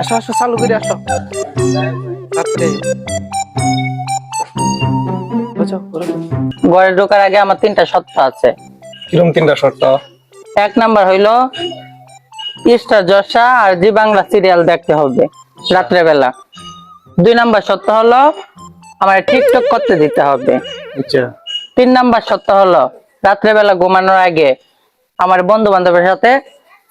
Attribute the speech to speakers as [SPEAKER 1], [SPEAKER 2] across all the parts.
[SPEAKER 1] আসো আসো চালু করে আসো। বুঝো?
[SPEAKER 2] ঘরে ঢোকার আগে আমার তিনটা শর্ত আছে।
[SPEAKER 1] কিরম তিনটা শর্ত?
[SPEAKER 2] এক নাম্বার হইল স্টার জশা আর জি বাংলা সিরিয়াল দেখতে হবে রাত্রে বেলা দুই নাম্বার সত্য হলো আমার টিকটক করতে দিতে হবে।
[SPEAKER 1] আচ্ছা।
[SPEAKER 2] তিন নাম্বার সত্য হলো রাত্রে বেলা ঘুমানোর আগে আমার বন্ধু বান্ধবের সাথে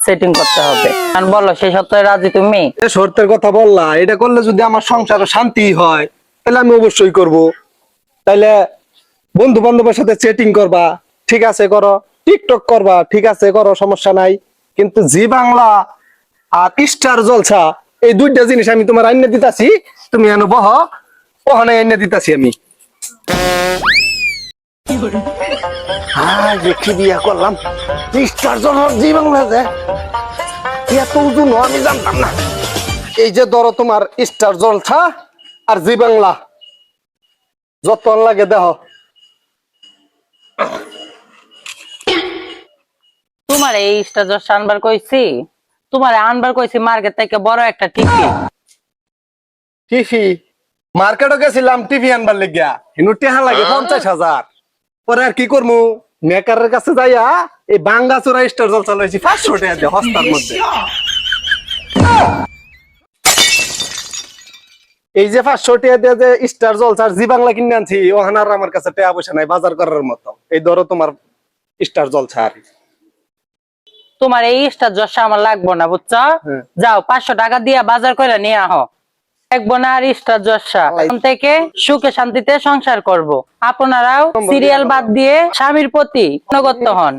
[SPEAKER 2] সেটিং করতে হবে। আর বলো সেই সত্য রাজি তুমি?
[SPEAKER 1] এ শর্তের কথা বললা এটা করলে যদি আমার সংসারে শান্তি হয় তাহলে আমি অবশ্যই করব। তাইলে বন্ধু বান্ধবের সাথে চেটিং করবা ঠিক আছে করো। টিকটক করবা ঠিক আছে করো সমস্যা নাই। কিন্তু জি বাংলা আর স্টার জলসা এই দুইটা জিনিস আমি তোমার আইনে দিতাছি তুমি এনে বহ ওখানে আইনে দিতাছি আমি। হ্যাঁ দেখি বিয়া করলাম। স্টার জল জি যে এত উজুন আমি জানতাম না। এই যে ধরো তোমার স্টার জলসা আর জি বাংলা। যতন লাগে দেহ
[SPEAKER 2] তোমার এই স্টার আনবার কইছি? তোমার আনবার কইছি মার্কেট থেকে বড় একটা টিকি
[SPEAKER 1] টিভি? মার্কেটও গেছিলাম টিভি আনবার লেগিয়া। হিনু টেহা লাগে পঞ্চাশ হাজার। পরে আর কি করব মেকারের কাছে যাইয়া এই বাঙ্গা চোরা স্টার জলসা লইছি পাঁচশো টাকা দিয়ে হস্তার মধ্যে। এই যে পাঁচশো টাকা দিয়ে যে স্টার জলসা আর জি বাংলা কিনে আনছি ওখানে আর আমার কাছে টাকা পয়সা নাই বাজার করার মতো। এই ধরো তোমার স্টার জলসা আর
[SPEAKER 2] তোমার এই স্টার জশা আমার লাগবো না বুঝছ?
[SPEAKER 1] হ্যাঁ।
[SPEAKER 2] যাও পাঁচশো টাকা দিয়া বাজার করে নিয়ে আহ। দেখব না আর স্টার জশা এখন থেকে সুখে শান্তিতে সংসার করব। আপনারাও সিরিয়াল বাদ দিয়ে স্বামীর প্রতি অনুগত হন।